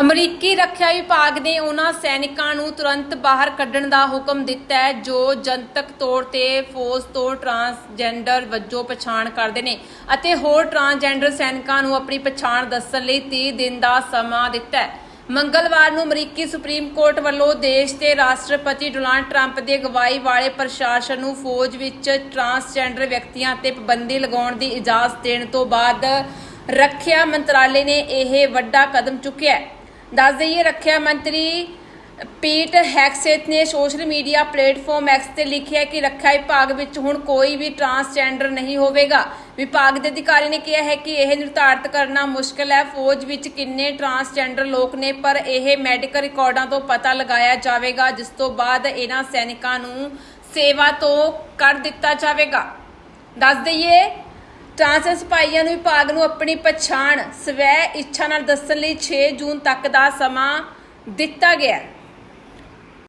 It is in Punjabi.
ਅਮਰੀਕੀ ਰੱਖਿਆ ਵਿਭਾਗ ਨੇ ਉਹਨਾਂ ਸੈਨਿਕਾਂ ਨੂੰ ਤੁਰੰਤ ਬਾਹਰ ਕੱਢਣ ਦਾ ਹੁਕਮ ਦਿੱਤਾ ਹੈ, ਜੋ ਜਨਤਕ ਤੌਰ ਤੇ ਫੌਜ ਤੋਂ ਟਰਾਂਸਜੈਂਡਰ ਵਜੋਂ ਪਛਾਣ ਕਰਦੇ ਨੇ ਅਤੇ ਹੋਰ ਟਰਾਂਸਜੈਂਡਰ ਸੈਨਿਕਾਂ ਨੂੰ ਆਪਣੀ ਪਛਾਣ ਦੱਸਣ ਲਈ 30 ਦਿਨ ਦਾ ਸਮਾਂ ਦਿੱਤਾ ਹੈ। ਮੰਗਲਵਾਰ ਨੂੰ ਅਮਰੀਕੀ ਸੁਪਰੀਮ ਕੋਰਟ ਵੱਲੋਂ ਦੇਸ਼ ਦੇ ਰਾਸ਼ਟਰਪਤੀ ਡੋਨਾਲਡ ਟਰੰਪ ਦੀ ਅਗਵਾਈ ਵਾਲੇ ਪ੍ਰਸ਼ਾਸਨ ਨੂੰ ਫੌਜ ਵਿੱਚ ਟਰਾਂਸਜੈਂਡਰ ਵਿਅਕਤੀਆਂ ਤੇ ਪਾਬੰਦੀ ਲਗਾਉਣ ਦੀ ਇਜਾਜ਼ਤ ਦੇਣ ਤੋਂ ਬਾਅਦ ਰੱਖਿਆ ਮੰਤਰਾਲੇ ਨੇ ਇਹ ਵੱਡਾ ਕਦਮ ਚੁੱਕਿਆ ਹੈ। ਦੱਸ ਦਈਏ, ਰੱਖਿਆ ਮੰਤਰੀ ਪੀਟ ਹੈਕਸੇਥ ਨੇ ਸੋਸ਼ਲ ਮੀਡੀਆ ਪਲੇਟਫਾਰਮ ਐਕਸ ਤੇ ਲਿਖਿਆ ਕਿ ਰੱਖਿਆ ਵਿਭਾਗ ਵਿੱਚ ਹੁਣ ਕੋਈ ਵੀ ਟਰਾਂਸਜੈਂਡਰ ਨਹੀਂ ਹੋਵੇਗਾ। ਵਿਭਾਗ ਦੇ ਅਧਿਕਾਰੀ ਨੇ ਕਿਹਾ ਹੈ ਕਿ ਇਹ ਨਿਰਧਾਰਤ ਕਰਨਾ ਮੁਸ਼ਕਲ ਹੈ। ਫੌਜ ਵਿੱਚ ਕਿੰਨੇ ਟਰਾਂਸਜੈਂਡਰ ਲੋਕ ਨੇ, ਪਰ ਇਹ ਮੈਡੀਕਲ ਰਿਕਾਰਡਾਂ ਤੋਂ ਪਤਾ ਲਗਾਇਆ ਜਾਵੇਗਾ, ਜਿਸ ਤੋਂ ਬਾਅਦ ਇਹਨਾਂ ਸੈਨਿਕਾਂ ਨੂੰ ਸੇਵਾ ਤੋਂ ਕਰ ਦਿੱਤਾ ਜਾਵੇਗਾ। ਦੱਸ ਦਈਏ ਟ੍ਰਾਂਸ ਸਿਪਾਹੀਆਂ ਨੂੰ ਵਿਭਾਗ ਨੂੰ ਆਪਣੀ ਪਛਾਣ ਸਵੈ ਇੱਛਾ ਨਾਲ ਦੱਸਣ ਲਈ 6 ਜੂਨ ਤੱਕ ਦਾ ਸਮਾਂ ਦਿੱਤਾ ਗਿਆ ਹੈ।